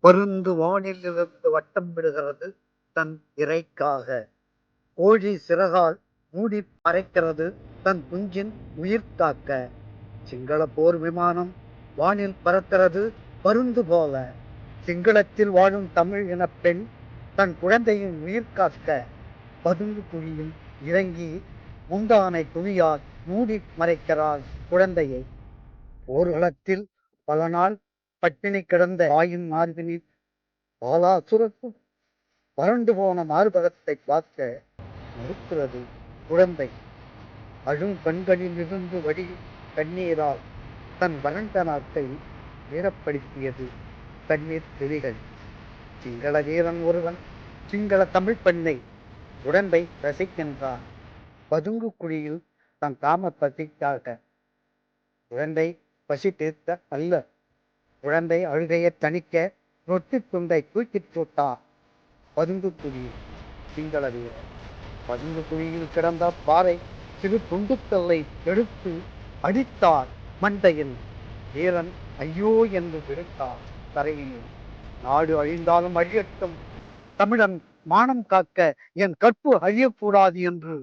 பருந்து வானிலிருந்து வட்டம் விடுகிறது தன் இரைக்காக. கோழி சிறகால் மூடி பறைக்கிறது தன் குஞ்சின் உயிர் காக்க சிங்கள போர் விமானம் வானில் பறக்கிறது பருந்து போல. சிங்களத்தில் வாழும் தமிழ் இன பெண் தன் குழந்தையின் உயிர் காக்க. பதுங்கு குழியில் இறங்கி முந்தானை குழியால் மூடி மறைக்கிறாள் குழந்தையை. போர்களத்தில் பல நாள் பட்டினி கிடந்த ஆயின் மார்பினில் பாலாசுரக்கும் வறண்டு போன மார்பகத்தை பார்க்க மறுக்கிறது குழந்தை. அழும் கண்களில் இருந்து வடி கண்ணீரால் தன் வறண்ட நாட்டை வீரப்படுத்தியது கண்ணீர் திரிகள் சிங்கள வீரன் ஒருவன் சிங்கள தமிழ் பெண்ணை உடம்பை ரசிக்கின்றான். பதுங்கு குழியில் தன் காம பசிக்காக உடம்பை பசி தீர்த்த அல்ல. குழந்தை அழுகையை தணிக்க ரொட்டி துண்டை தூக்கிப் போட்டார் பதுங்கு குழி சிங்கள வீரன் பதுங்கு குழியில் கிடந்த பாறை சிறு துண்டுக்கல்லை எடுத்து அடித்தார் மண்டையில். வீரன் ஐயோ என்று விடுத்தார் தரையில். நாடு அழிந்தாலும் அழியட்டும். தமிழன் மானம் காக்க என் கற்பு அழியக்கூடாது என்று